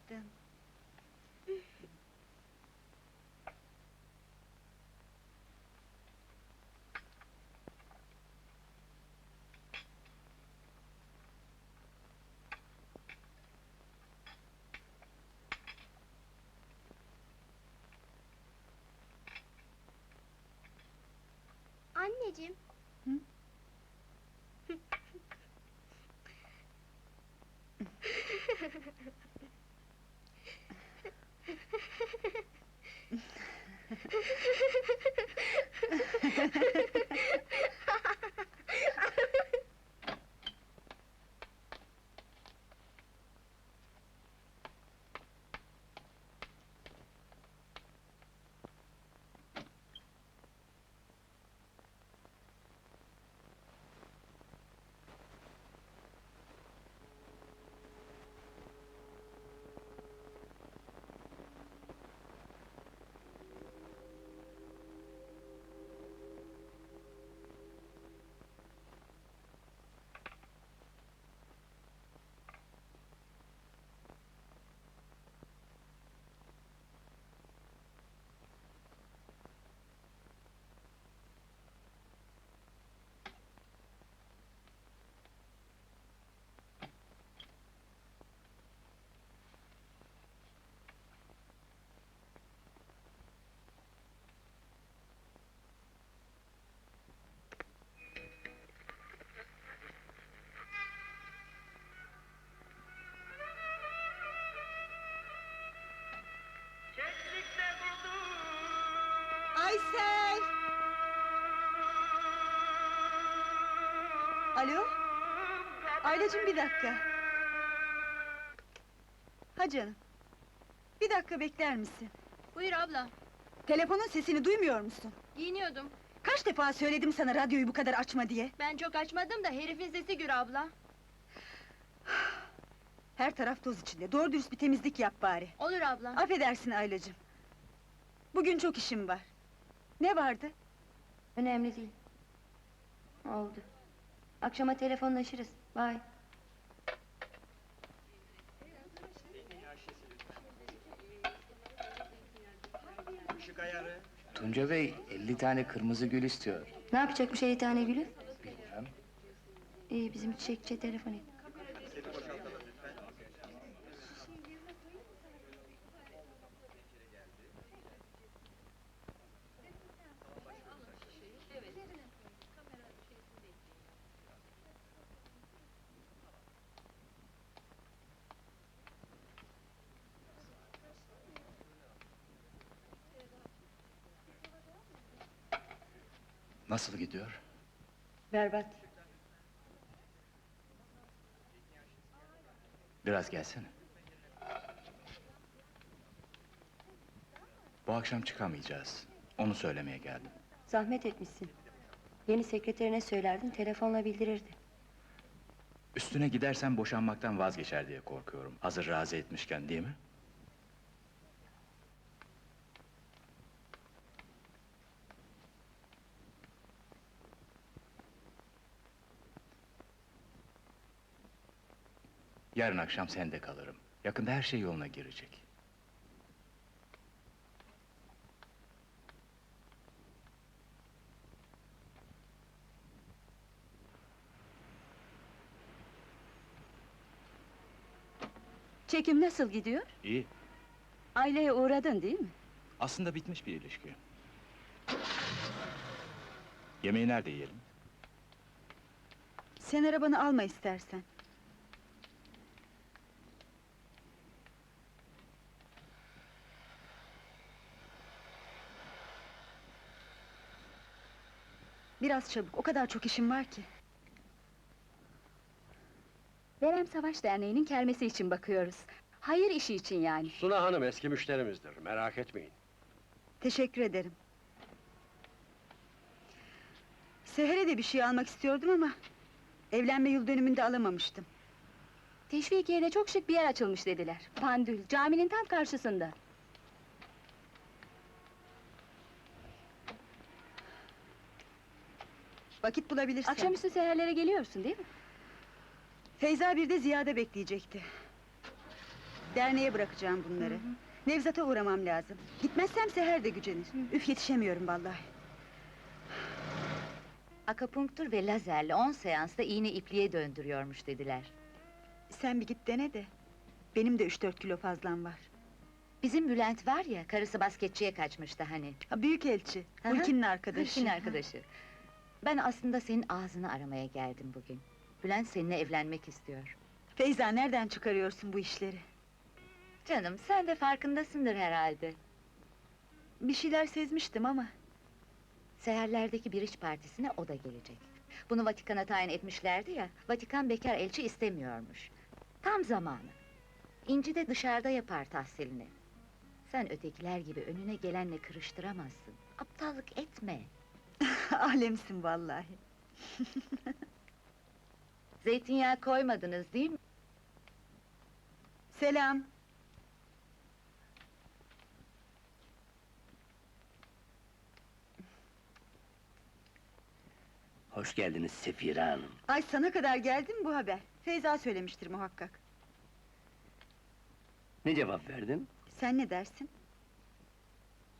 yaptın? Anneciğim. Hı? Alo? Aylacığım bir dakika. Ha canım. Bir dakika bekler misin? Buyur abla. Telefonun sesini duymuyor musun? Giyiniyordum. Kaç defa söyledim sana radyoyu bu kadar açma diye? Ben çok açmadım da herifin sesi gür abla. Her taraf toz içinde, doğru dürüst bir temizlik yap bari. Olur abla. Affedersin Aylacığım. Bugün çok işim var. Ne vardı? Önemli değil. Oldu. Akşama telefonlaşırız. Bye. Tunca Bey 50 tane kırmızı gül istiyor. Ne yapacakmış 50 tane gülü? Bilmem. İyi bizim çiçekçiye telefon et. Nasıl gidiyor? Berbat. Biraz gelsene. Bu akşam çıkamayacağız. Onu söylemeye geldim. Zahmet etmişsin. Yeni sekreterine söylerdin, telefonla bildirirdi. Üstüne gidersen boşanmaktan vazgeçer diye korkuyorum. Hazır razı etmişken değil mi? Yarın akşam sende kalırım. Yakında her şey yoluna girecek. Çekim nasıl gidiyor? İyi. Aileye uğradın değil mi? Aslında bitmiş bir ilişki. Yemeği nerede yiyelim? Sen arabanı alma istersen. Biraz çabuk, o kadar çok işim var ki. Verem Savaş Derneği'nin kermesi için bakıyoruz. Hayır işi için yani. Suna Hanım eski müşterimizdir, merak etmeyin. Teşekkür ederim. Seher'e de bir şey almak istiyordum ama... ...evlenme yıl dönümünde alamamıştım. Teşvikiye'de çok şık bir yer açılmış dediler. Pandül, caminin tam karşısında. Vakit bulabilirsen. Akşamüstü seherlere geliyorsun değil mi? Feyza bir de Ziya'da bekleyecekti. Derneğe bırakacağım bunları. Nevzat'a uğramam lazım. Gitmezsem Seher de gücenir. Üf yetişemiyorum vallahi. Akupunktur ve lazerle 10 seansta iğne ipliğe döndürüyormuş dediler. Sen bir git dene de. Benim de üç dört kilo fazlam var. Bizim Bülent var ya, karısı basketçiye kaçmıştı hani. Ha, büyük elçi. Hulki'nin arkadaşı. Hırşin arkadaşı. Ben aslında senin ağzını aramaya geldim bugün. Bülent seninle evlenmek istiyor. Feyza nereden çıkarıyorsun bu işleri? Canım, sen de farkındasındır herhalde. Bir şeyler sezmiştim ama. Seherlerdeki bir iç partisine o da gelecek. Bunu Vatikan'a tayin etmişlerdi ya, Vatikan bekar elçi istemiyormuş. Tam zamanı. İnci de dışarıda yapar tahsilini. Sen ötekiler gibi önüne gelenle kırıştıramazsın. Aptallık etme. Alemsin vallahi. Zeytinyağı koymadınız değil mi? Selam. Hoş geldiniz Sefire Hanım. Ay sana kadar geldi mi bu haber? Feyza söylemiştir muhakkak. Ne cevap verdin? Sen ne dersin?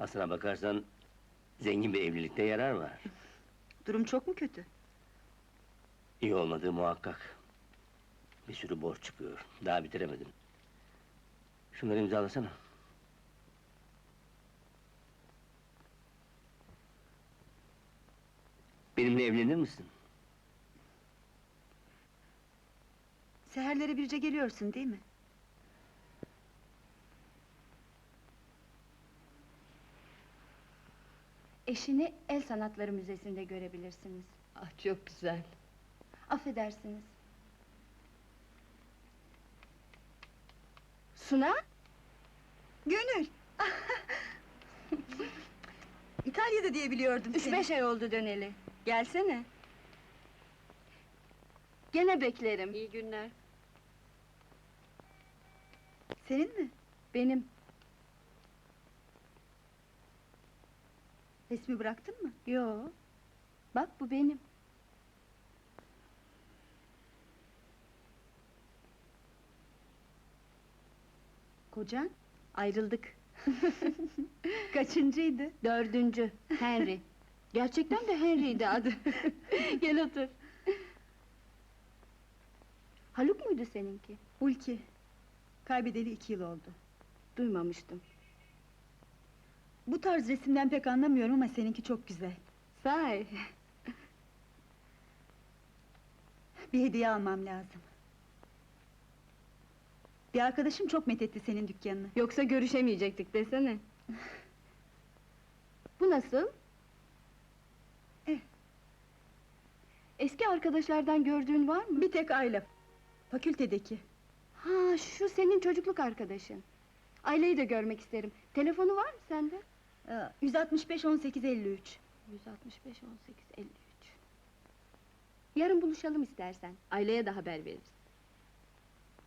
Aslına bakarsan zengin bir evlilikte yarar var. Durum çok mu kötü? İyi olmadığı muhakkak. Bir sürü borç çıkıyor. Daha bitiremedim. Şunları imzalasana. Benimle evlenir misin? Seherlere birce geliyorsun değil mi? Eşini El Sanatları Müzesi'nde görebilirsiniz. Ah çok güzel. Affedersiniz. Suna? Gönül! İtalya'da diye biliyordum Üç seni. beş ay oldu döneli. Gelsene. Gene beklerim. İyi günler. Senin mi? Benim. Resmi bıraktın mı? Yo. Bak bu benim. Kocan? Ayrıldık. Kaçıncıydı? Dördüncü. Henry. Gerçekten de Henry'di adı. Gel otur. Haluk muydu seninki? Hulki. Kaybedeli iki yıl oldu. Duymamıştım. Bu tarz resimden pek anlamıyorum ama seninki çok güzel. Sahi. Bir hediye almam lazım. Bir arkadaşım çok methetti senin dükkanını. Yoksa görüşemeyecektik desene. Bu nasıl? Eh. Eski arkadaşlardan gördüğün var mı? Bir tek Ayla. Fakültedeki. Ha, şu senin çocukluk arkadaşın. Aileyi de görmek isterim. Telefonu var mı sende? Ee, 165 18 53. 165 18 53. Yarın buluşalım istersen. Aileye de haber veririz.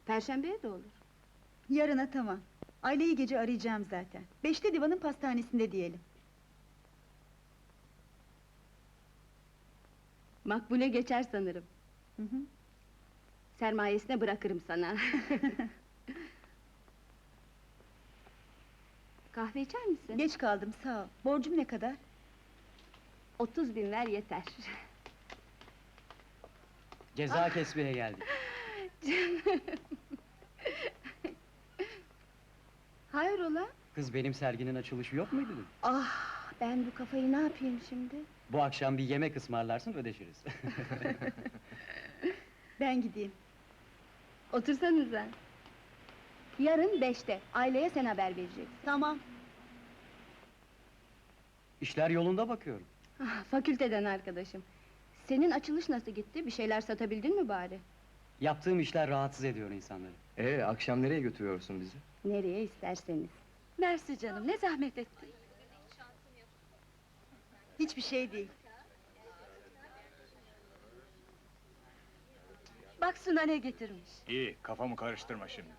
Perşembeye de olur. Yarına tamam. Aileyi gece arayacağım zaten. Beşte divanın pastanesinde diyelim. Makbule geçer sanırım. Hı hı. Sermayesine bırakırım sana. Kahve içer misin? Geç kaldım sağ ol. Borcum ne kadar? 30 bin ver yeter. Ceza kesmeye geldik. Hayrola? Kız benim serginin açılışı yok muydu dün? Ah, ben bu kafayı ne yapayım şimdi? Bu akşam bir yemek ısmarlarsın ödeşiriz. Ben gideyim. Otursanıza. Yarın beşte, aileye sen haber vereceksin. Tamam. İşler yolunda bakıyorum. Ah, fakülteden arkadaşım. Senin açılış nasıl gitti? Bir şeyler satabildin mi bari? Yaptığım işler rahatsız ediyor insanları. Ee, akşam nereye götürüyorsun bizi? Nereye isterseniz. Mersi canım ne zahmet ettin. Hiçbir şey değil. Bak Suna ne getirmiş. İyi, kafamı karıştırma şimdi.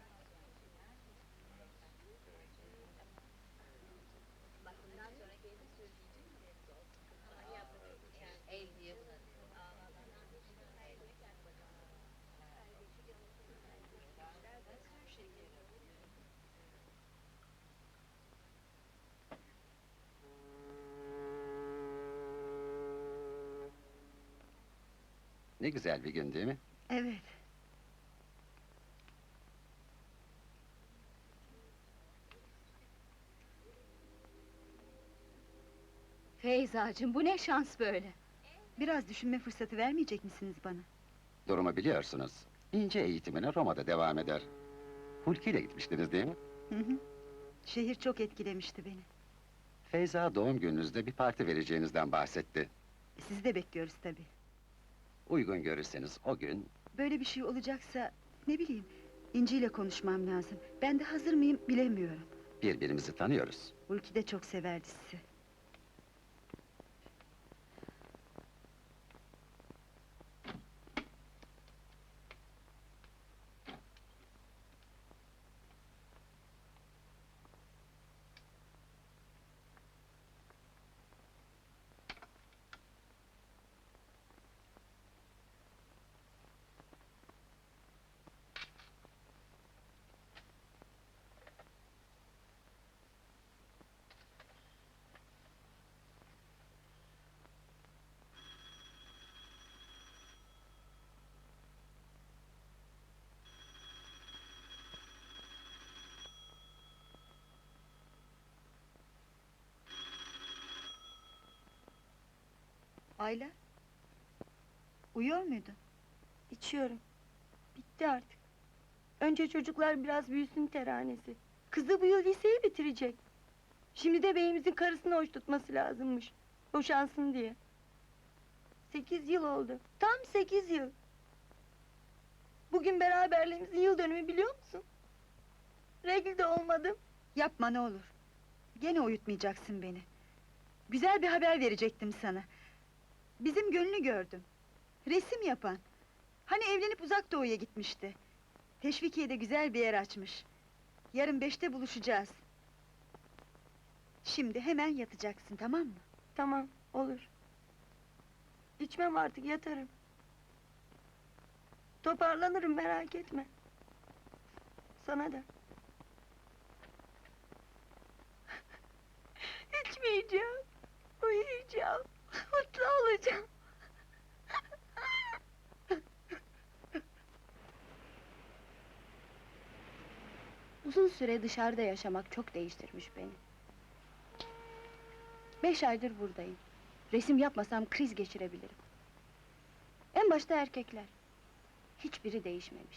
Ne güzel bir gün değil mi? Evet. Feyzacığım bu ne şans böyle? Biraz düşünme fırsatı vermeyecek misiniz bana? Durumu biliyorsunuz. İnce eğitimine Roma'da devam eder. Hulki ile gitmiştiniz değil mi? Hı hı. Şehir çok etkilemişti beni. Feyza doğum gününüzde bir parti vereceğinizden bahsetti. Sizi de bekliyoruz tabii. Uygun görürseniz o gün Böyle bir şey olacaksa ne bileyim İnci ile konuşmam lazım. Ben de hazır mıyım bilemiyorum. birbirimizi tanıyoruz. Hulki de çok severdi sizi. Ayla? Uyuyor muydun? İçiyorum. Bitti artık. Önce çocuklar biraz büyüsün teranesi. Kızı bu yıl liseyi bitirecek. Şimdi de beyimizin karısını hoş tutması lazımmış. Boşansın diye. Sekiz yıl oldu. Tam sekiz yıl. Bugün beraberliğimizin yıl dönümü biliyor musun? Regl de olmadım. Yapma ne olur. Gene uyutmayacaksın beni. Güzel bir haber verecektim sana. Bizim gönlü gördüm. Resim yapan. Hani evlenip uzak doğuya gitmişti. Teşvikiye'de güzel bir yer açmış. Yarın beşte buluşacağız. Şimdi hemen yatacaksın tamam mı? Tamam, olur. İçmem artık, yatarım. Toparlanırım, merak etme. Sana da. Süre dışarıda yaşamak çok değiştirmiş beni. Beş aydır buradayım. Resim yapmasam kriz geçirebilirim. En başta erkekler. Hiçbiri değişmemiş.